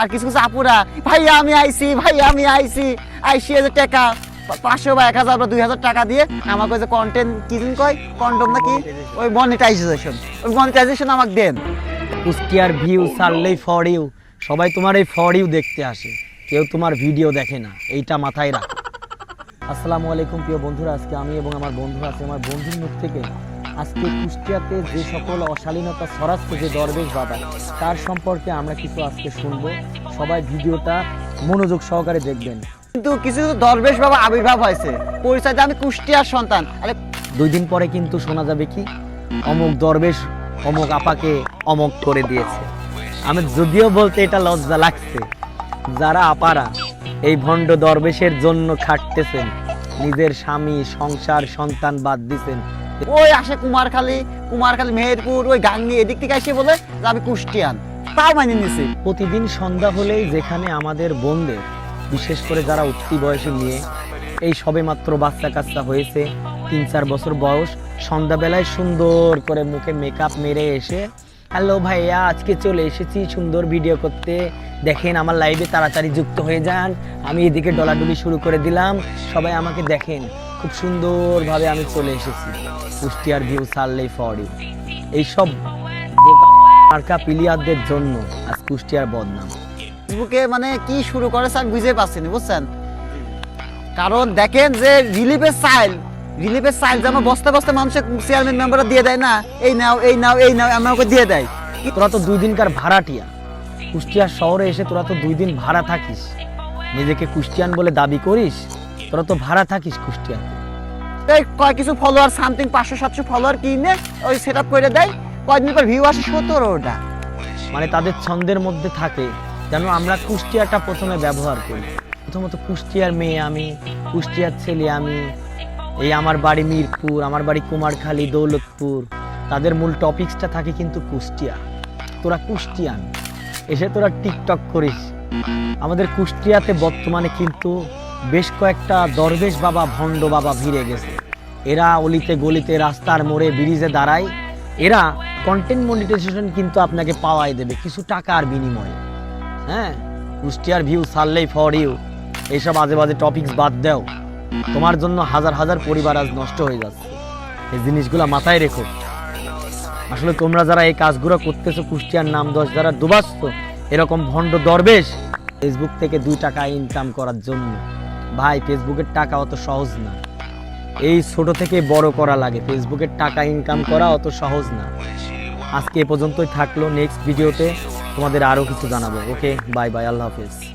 আর কিছু কিছু আপুরা, ভাইয়া, আমি আইছি, ভাইয়া, আমি আইসি এই যে টাকা, পাঁচশো বা এক হাজার বা দুই হাজার টাকা দিয়ে আমাকে যে কন্টেন্ট কি দিন কয়? কন্ডম নাকি? ওই মনিটাইজেশন ওই মনিটাইজেশন আমাকে দেন। কুষ্টিয়ার ভিউ সারলেই ফর ইউ সবাই তোমার এই ফর ইউ দেখতে আসে। কেউ তোমার ভিডিও দেখে না। এইটা মাথায় রাখ। আসসালামু আলাইকুম প্রিয় বন্ধুরা, আজকে আমি এবং আমার বন্ধুরা আছে। আমার বন্ধুর মুখ থেকে আজকে কুষ্টিয়াতে যে সকল অশালীনতা ছড়াচ্ছে যে দরবেশ বাবা তার সম্পর্কে আমরা কিছু আজকে শুনব। সবাই ভিডিওটা মনোযোগ সহকারে দেখবেন। কিন্তু কিছু দরবেশ বাবা আবির্ভাব হয়েছে। পরিচয়তে আমি কুষ্টিয়ার সন্তান। আরে দুই দিন পরে কিন্তু শোনা যাবে কি? অমুক দরবেশ অমুক আপাকে অমক করে দিয়েছে। আমি যদিও বলতে এটা লজ্জা লাগছে। যারা আপারা এই ভণ্ড দরবেশের জন্য খাটতেছেন নিজের স্বামী সংসার সন্তান বাদ দিছেন ওই আসে কুমারখালী কুমারখালী মেহেরপুর, ওই গাঙ্গি, এদিক থেকে এসে বলে যে আমি কুষ্টিয়ান। তাও মানিয়ে নিছি। প্রতিদিন সন্ধ্যা হলেই যেখানে আমাদের বোনদের বিশেষ করে যারা উঠতি বয়সে নিয়ে এই সবে মাত্র বাচ্চা কাচ্চা হয়েছে, তিন চার বছর বয়স, সন্ধ্যাবেলায় সুন্দর করে মুখে মেকআপ মেরে এসে, হ্যালো ভাইয়া, আজকে চলে এসেছি সুন্দর ভিডিও করতে। দেখেন আমার লাইভে তাড়াতাড়ি যুক্ত হয়ে যান। আমি এদিকে ডলাডুলি শুরু করে দিলাম। সবাই আমাকে দেখেন। খুব সুন্দরভাবে আমি চলে এসেছি। কুষ্টিয়ার ভিউ সারলেই ফর এইসব মার্কা প্লেয়ারদের জন্য আজ কুষ্টিয়ার বদনাম। ফেসবুকে মানে কি শুরু করেছে আমি বুঝে পাচ্ছি না বুঝছেন? কারণ দেখেন যে রিলিফের সাইল রিলিফের সাইল যেমন বস্তা বস্তা মানুষের চেয়ারম্যান মেম্বাররা দিয়ে দেয় না এই নাও এই নাও এই নাও আমাকে দিয়ে দেয়। তোরা তো দুই দিনকার ভাড়াটিয়া। কুষ্টিয়া শহরে এসে তোরা তো দুই দিন ভাড়া থাকিস। নিজেকে কুষ্টিয়ান বলে দাবি করিস? তোরা তো ভাড়া থাকিস কুষ্টিয়াতে। এই কয় কিছু ফলোয়ার সামথিং পাঁচশো সাতশো ফলোয়ার কিনে ওই সেট আপ করে দেয় কয়দিন পর ভিউ আসে সতেরোটা মানে তাদের ছন্দের মধ্যে থাকে যেন আমরা কুষ্টিয়াটা প্রথমে ব্যবহার করি। প্রথমত কুষ্টিয়ার মেয়ে আমি কুষ্টিয়ার ছেলে আমি এই আমার বাড়ি মিরপুর আমার বাড়ি কুমারখালী দৌলতপুর তাদের মূল টপিক্সটা থাকে কিন্তু কুষ্টিয়া। তোরা কুষ্টিয়ান এসে তোরা টিকটক করিস। আমাদের কুষ্টিয়াতে বর্তমানে কিন্তু বেশ কয়েকটা দরবেশ বাবা, ভণ্ড বাবা ভিড়ে গেছে। এরা অলিতে গলিতে রাস্তার মোড়ে ব্রিজে দাঁড়ায়। এরা কন্টেন্ট মনিটাইজেশন কিন্তু আপনাকে পাওয়াই দেবে, কিছু টাকার বিনিময়ে। হ্যাঁ? কুষ্টিয়ার ভিউ সারলেই ফর ইউ এইসব আজে বাজে টপিকস বাদ দাও। তোমার জন্য হাজার হাজার পরিবার আজ নষ্ট হয়ে যাচ্ছে। এই জিনিসগুলো মাথায় রেখো। আসলে তোমরা যারা এই কাজগুলো করতেছো, কুষ্টিয়ার নাম দশ যারা ডুবাচ্ছ, এরকম ভণ্ড দরবেশ ফেসবুক থেকে দুই টাকা ইনকাম করার জন্য। ভাই ফেসবুকের টাকা অত সহজ না। এই ছোট থেকে বড় করা লাগে। ফেসবুকের টাকা ইনকাম করা অত সহজ না। আজকে এ পর্যন্তই থাকল। নেক্সট ভিডিওতে তোমাদের আরও কিছু জানাব। ওকে বাই বাই আল্লাহ হাফেজ।